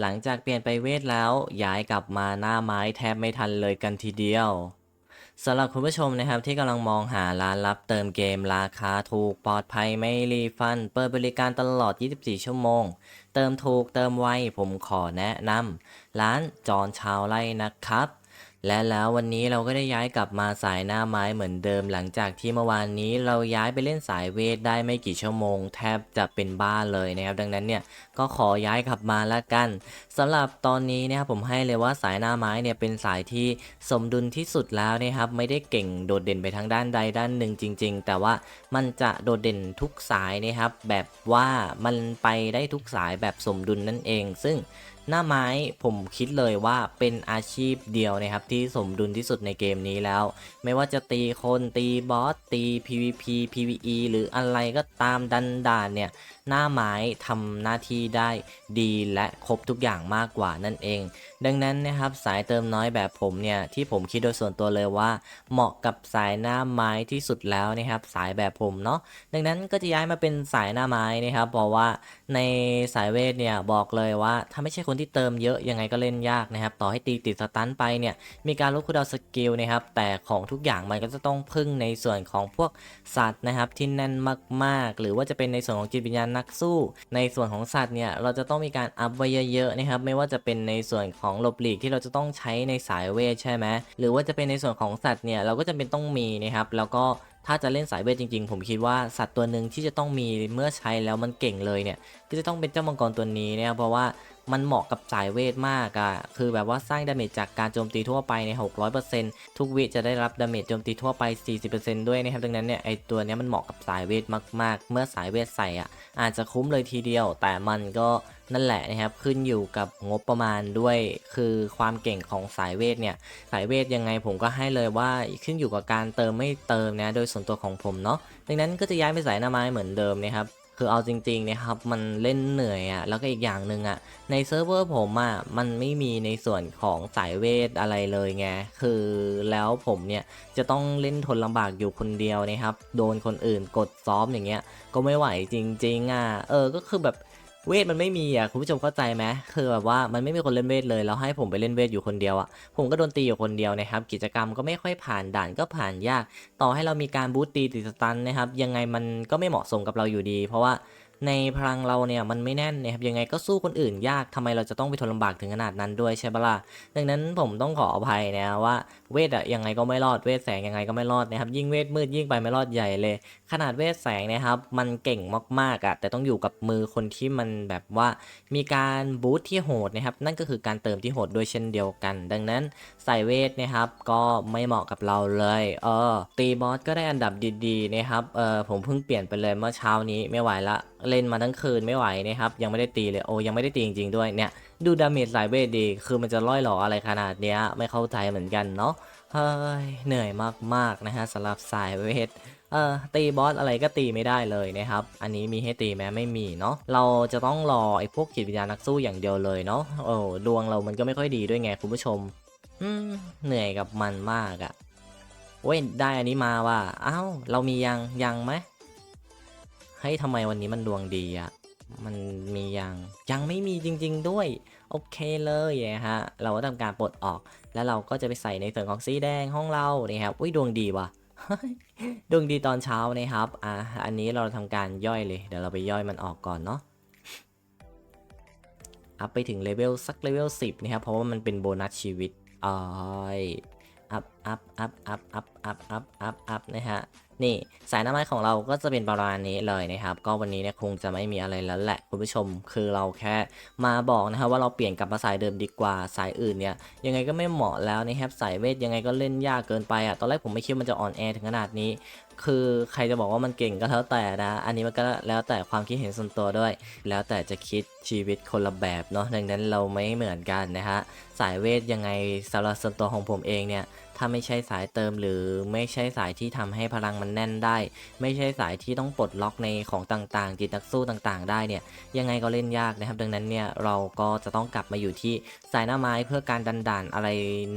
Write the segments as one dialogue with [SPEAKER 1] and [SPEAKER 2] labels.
[SPEAKER 1] หลังจากเปลี่ยนไปเวทแล้วย้ายกลับมาหน้าไม้แทบไม่ทันเลยกันทีเดียวสำหรับคุณผู้ชมนะครับที่กำลังมองหาร้านรับเติมเกมราคาถูกปลอดภัยไม่รีฟัน เปิดบริการตลอด 24 ชั่วโมง เติมถูกเติมไวผมขอแนะนำร้านจอนชาวไร่นะครับ และแล้ววันนี้เราก็ได้ย้ายกลับมาสายหน้าไม้เหมือนเดิม หลังจากที่เมื่อวานนี้เราย้ายไปเล่นสายเวทได้ไม่กี่ชั่วโมง แทบจะเป็นบ้าเลยนะครับ ดังนั้นเนี่ยก็ขอย้ายกลับมาละกันสำหรับตอนนี้นะครับผมให้เลยว่าสายหน้าไม้เนี่ยเป็นสายที่สมดุลที่สุดแล้วนะครับไม่ได้เก่งโดดเด่นไปทางด้านใดด้านหนึ่งจริง ๆ แต่ว่ามันจะโดดเด่นทุกสายนะครับแบบว่ามันไปได้ทุกสายแบบสมดุลนั่นเอง ซึ่ง หน้าไม้ผมคิดเลยว่าเป็นอาชีพเดียวนะครับที่สมดุลที่สุดในเกมนี้แล้ว ไม่ว่าจะตีคนตีบอสตี PVP PVE หรืออะไรก็ตามดันด่านเนี่ยหน้าไม้ทำหน้าที่ได้ดีและครบทุกอย่างมากกว่านั่นเอง ดังนั้นนะครับสายเติมน้อยแบบผมเนี่ยที่ผมคิดโดยส่วนตัวเลยว่า เหมาะกับสายหน้าไม้ที่สุดแล้วนะครับสายแบบผมเนาะดังนั้นก็จะย้ายมาเป็นสายหน้าไม้นะครับเพราะว่าในสายเวทเนี่ยบอกเลยว่าถ้าไม่ใช่คนที่เติมเยอะยังไงก็เล่นยากนะครับ ต่อให้ตีติดสตันไปเนี่ย มีการลดคูดาวสกิลนะครับ แต่ของทุกอย่างมันก็จะต้องพึ่งในส่วนของพวกสัตว์นะครับที่แน่นมากๆ หรือว่าจะเป็นในส่วนของจิตวิญญาณนักสู้ ในส่วนของสัตว์เนี่ยเราจะต้องมีการอัพไว้เยอะๆนะครับไม่ว่าจะเป็นในส่วนของหลบหลีกที่เราจะต้องใช้ในสายเวทใช่ไหมหรือว่าจะเป็นในส่วนของสัตว์เนี่ยเราก็จะเป็นต้องมีนะครับแล้วก็ถ้าจะเล่นสายเวทจริงๆ ผมคิดว่าสัตว์ตัวหนึ่งที่จะต้องมีเมื่อใช้แล้วมันเก่งเลยเนี่ยก็จะต้องเป็นเจ้ามังกรตัวนี้นะครับเพราะว่า มันเหมาะกับสายเวทมากอะคือแบบว่าสร้างดาเมจจากการโจมตีทั่วไปใน 600%ทุกวิจะได้รับดาเมจโจมตีทั่วไป 40%ด้วยนะครับดังนั้นเนี่ยไอตัวเนี้ยมันเหมาะกับสายเวทมากๆ เมื่อสายเวทใส่อะอาจจะคุ้มเลยทีเดียว แต่มันก็นั่นแหละนะครับขึ้นอยู่กับงบประมาณด้วยคือความเก่งของสายเวทเนี่ยสายเวทยังไงผมก็ให้เลยว่าขึ้นอยู่กับการเติมไม่เติมนะโดยส่วนตัวของผมเนาะดังนั้นก็จะย้ายไปสายหน้าไม้เหมือนเดิมนะครับ คือเอาจริงๆนะครับมันเล่นเหนื่อยอะ่ะแล้วก็อีกอย่างหนึ่งอะ่ะในเซิร์ฟเวอร์ผมอะ่ะมันไม่มีในส่วนของสายเวทอะไรเลยไงคือแล้วผมเนี่ยจะต้องเล่นทนลำบากอยู่คนเดียวนะครับ โดนคนอื่นกดซ้อมอย่างเงี้ยก็ไม่ไหวจริงๆอะเออก็คือแบบ เวทมันไม่มีอะคุณผู้ชมเข้าใจไหมคือแบบว่ามันไม่มีคนเล่นเวทเลยแล้วให้ผมไปเล่นเวทอยู่คนเดียวอะผมก็โดนตีอยู่คนเดียวนะครับกิจกรรมก็ไม่ค่อยผ่านด่านก็ผ่านยาก ต่อให้เรามีการบูตตีติดสตันนะครับยังไงมันก็ไม่เหมาะสมกับเราอยู่ดี เพราะว่า ในพลังเราเนี่ยมันไม่แน่นนะครับยังไงก็สู้คนอื่นยากทำไมเราจะต้องไปทนลำบากถึงขนาดนั้นด้วยใช่ปะล่ะดังนั้นผมต้องขออภัยนะว่าเวทอะยังไงก็ไม่รอดเวทแสงยังไงก็ไม่รอดนะครับยิ่งเวทมืดยิ่งไปไม่รอดใหญ่เลย ขนาดเวทแสงนะครับมันเก่งมากๆอะแต่ต้องอยู่กับมือคนที่มันแบบว่ามีการบูตที่โหดนะครับนั่นก็คือการเติมที่โหดด้วยเช่นเดียวกัน ดังนั้นใส่เวทนะครับก็ไม่เหมาะกับเราเลยเออตีบอสก็ได้อันดับดีๆนะครับเออผมเพิ่งเปลี่ยนไปเลยเมื่อเช้านี้ไม่ไหวละเล่นมาทั้งคืนไม่ไหวนะครับยังไม่ได้ตีเลยโอ้ยังไม่ได้ตีจริงๆด้วยเนี่ยดูดาเมจสายเวทดีคือมันจะล่อยหลออะไรขนาดเนี้ยไม่เข้าใจเหมือนกันเนาะเฮ้ยเหนื่อยมากๆนะฮะสำหรับสายเวทเออตีบอสอะไรก็ตีไม่ได้เลยนะครับ อันนี้มีให้ตีไหมไม่มีเนาะเราจะต้องรอไอ้พวกจิตวิญญาณนักสู้อย่างเดียวเลยเนาะโอ้ดวงเรามันก็ไม่ค่อยดีด้วยไงคุณผู้ชมอืมเหนื่อยกับมันมากอะ่ะเว้ยได้อันนี้มาว่ะอ้าวเรามียังยังไหม เฮ้ยทำไมวันนี้มันดวงดีอะมันมียังยังไม่มีจริง ๆ ด้วย โอเคเลยนะฮะเราก็ทำการปลดออกแล้วเราก็จะไปใส่ในส่วนของสีแดงห้องเรานี่ครับอุ้ยดวงดีว่ะดวงดีตอนเช้านะครับอะอันนี้เราทำการย่อยเลยเดี๋ยวเราไปย่อยมันออกก่อนเนาะอัพไปถึงเลเวลสักเลเวล10นะครับเพราะว่ามันเป็นโบนัสชีวิตอ้อยอัพอัพอัพอัพอัพอัพอัพอัพอัพนะฮะนี่สายน้ำมันของเราก็จะเป็นประมาณนี้เลยนะครับ ก็วันนี้เนี่ยคงจะไม่มีอะไรแล้วแหละคุณผู้ชมคือเราแค่มาบอกนะครับว่าเราเปลี่ยนกลับมาสายเดิมดีกว่าสายอื่นเนี่ยยังไงก็ไม่เหมาะแล้วนะครับสายเวทยังไงก็เล่นยากเกินไปอะตอนแรกผมไม่คิดมันจะอ่อนแอถึงขนาดนี้ คือใครจะบอกว่ามันเก่งก็แล้วแต่นะ อันนี้มันก็แล้วแต่ความคิดเห็นส่วนตัวด้วย แล้วแต่จะคิดชีวิตคนละแบบเนาะดังนั้นเราไม่เหมือนกันนะฮะสายเวทยังไงสำหรับส่วนตัวของผมเองเนี่ย ถ้าไม่ใช่สายเติมหรือไม่ใช่สายที่ทำให้พลังมันแน่นได้ ไม่ใช่สายที่ต้องปลดล็อกในของต่างๆ จิตนักสู้ต่างๆ ได้เนี่ยยังไงก็เล่นยากนะครับ ดังนั้นเนี่ยเราก็จะต้องกลับมาอยู่ที่สายหน้าไม้เพื่อการดันด่านอะไร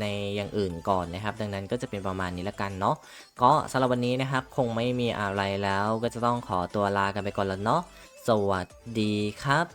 [SPEAKER 1] ในอย่างอื่นก่อนนะครับ ดังนั้นก็จะเป็นประมาณนี้ละกันเนาะก็สำหรับวันนี้นะครับคงไม่มีอะไรแล้วก็จะต้องขอตัวลากันไปก่อนแล้วเนาะสวัสดีครับ